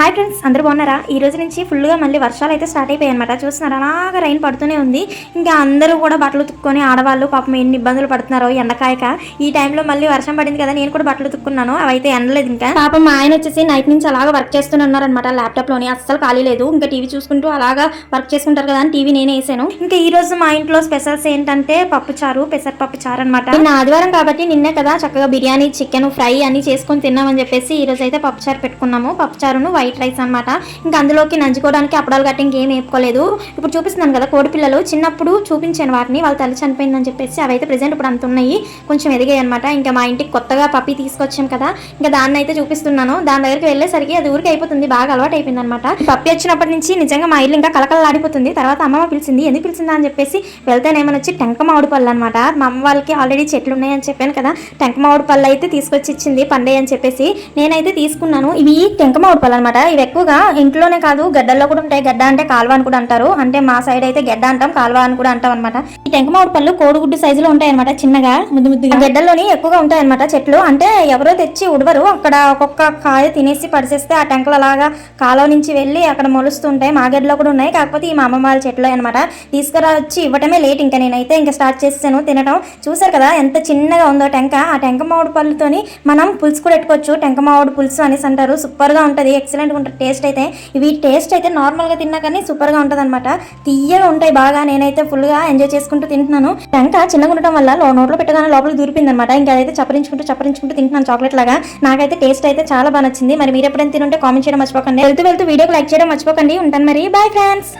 Hi friends అందరూ బాగున్నారా? ఈ రోజు నుంచి ఫుల్గా మళ్ళీ వర్షాలు అయితే స్టార్ట్ అయిపోయాయి అనమాట చూస్తున్నారు? అలాగా రైన్ పడుతూనే ఉంది. ఇంకా అందరూ కూడా బట్టలు తుక్కొని ఆడవాళ్ళు పాపం ఎన్ని ఇబ్బందులు పడుతున్నారో ఎండకాయక. ఈ టైంలో మళ్ళీ వర్షం పడింది కదా నేను కూడా బట్టలు తుక్కున్నాను అవి అయితే ఎండలేదు ఇంకా. పాపం మా ఆయన వచ్చేసి నైట్ నుంచి అలాగా వర్క్ చేస్తున్నారనమాట ల్యాప్టాప్లోని. అస్సలు ఖాళీ లేదు. ఇంకా టీవీ చూసుకుంటూ అలాగా వర్క్ చేసుకుంటారు కదా అని టీవీ నేనే వేసాను. ఇంకా ఈ రోజు మా ఇంట్లో స్పెషల్స్ ఏంటంటే పప్పు చారు పెసరపప్పు చారు అనమాట నిన్న ఆదివారం కాబట్టి నిన్నే కదా చక్కగా బిర్యానీ చికెన్ ఫ్రై అన్ని చేసుకొని తిన్నామని చెప్పేసి ఈ రోజు అయితే పప్పు చారు పెట్టుకున్నాము. పప్పు చారును వైట్ రైస్ అన్నమాట. ఇంకా అందులోకి నంచుకోవడానికి అప్పడాలు గట్టి ఇంకేం వేపుకోలేదు. ఇప్పుడు చూపిస్తున్నాను కదా కోడిపిల్లలు చిన్నప్పుడు చూపించాను వాటిని. వాళ్ళ తల్లి చనిపోయిందని చెప్పేసి అవి అయితే ప్రెసెంట్ ఇప్పుడు అంత ఉన్నాయి. కొంచెం ఎదిగాయి అనమాట ఇంకా మా ఇంటికి కొత్తగా పప్పి తీసుకొచ్చాం కదా. ఇంకా దాన్ని అయితే చూపిస్తున్నాను. దాని దగ్గరికి వెళ్ళేసరికి అది ఊరికి అయిపోతుంది. బాగా అలవాటు అయిపోయింది అనమాట పప్పి వచ్చినప్పటి నుంచి నిజంగా మా ఇల్లు ఇంకా కలకలలాడిపోతుంది తర్వాత అమ్మమ్మ పిలిచింది. ఎందుకు పిలిచిందా? అని చెప్పేసి వెళ్తేనేమని వచ్చి టెంక మామిడి పళ్ళు అనమాట మా అమ్మ వాళ్ళకి ఆల్రెడీ చెట్లు ఉన్నాయని చెప్పాను కదా. టెంక మామిడి పళ్ళు అయితే తీసుకొచ్చి ఇచ్చింది పండే అని చెప్పేసి నేనైతే తీసుకున్నాను. ఇవి టెంక మామిడి పళ్ళు అనమాట ఇవి ఎక్కువగా ఇంట్లోనే కాదు గడ్డల్లో కూడా ఉంటాయి. గడ్డ అంటే కాల్వ అని కూడా అంటారు. అంటే మా సైడ్ అయితే గడ్డ అంటాం కాల్వ అని కూడా అంటాం అనమాట ఈ టెంకమాడి పళ్ళు కోడిగుడ్డు సైజులో ఉంటాయి అనమాట చిన్నగా ముద్దు ముద్దు గడ్డల్లోని ఎక్కువగా ఉంటాయి అనమాట చెట్లు. అంటే ఎవరో తెచ్చి ఉడవరు. అక్కడ ఒక్కొక్క కాయ తినేసి పడిసేస్తే ఆ టెంకలు అలాగా కాలువ నుంచి వెళ్ళి అక్కడ మొలుస్తుంటాయి మా గడ్డలో కూడా ఉన్నాయి. కాకపోతే ఈ మా అమ్మమ్మ వాళ్ళ చెట్లు అనమాట తీసుకురా వచ్చి ఇవ్వటమే లేట్ ఇంకా నేనైతే ఇంకా స్టార్ట్ చేసాను తినటం. చూసారు కదా ఎంత చిన్నగా ఉందో టెంక. ఆ టెంక మామిడి పళ్ళతోని మనం పులుసు కూడా పెట్టుకోవచ్చు. టెంక మామిడి పులుసు అనేసి అంటారు. సూపర్గా ఉంటుంది. ఎక్సలెంట్గా ఉంటుంది టేస్ట్ అయితే ఇవి టేస్ట్ అయితే నార్మల్గా తిన్నా కానీ సూపర్గా ఉంటుంది అనమాట తీయగా ఉంటాయి బాగా నేనైతే ఫుల్గా ఎంజాయ్ చేసుకుంటూ తింటున్నాను. టెంక చిన్నగా ఉండటం వల్ల నోట్లో పెట్టగానే లోపలికి దూరిపోయింది అనమాట ఇంకా అదైతే చప్పరించుకుంటూ చప్పరించుకుంటూ తింటున్నాను చాక్లెట్ లాగా. నాకైతే టేస్ట్ అయితే చాలా బాగా నచ్చింది. మరి మీరు ఎప్పుడైనా తినుంటే కామెంట్ చేయడం మర్చిపోకండి. వెళ్తూ వెళ్తూ వీడియోకి లైక్ చేయడం మర్చిపోకండి. ఉంటాను మరి. Bye friends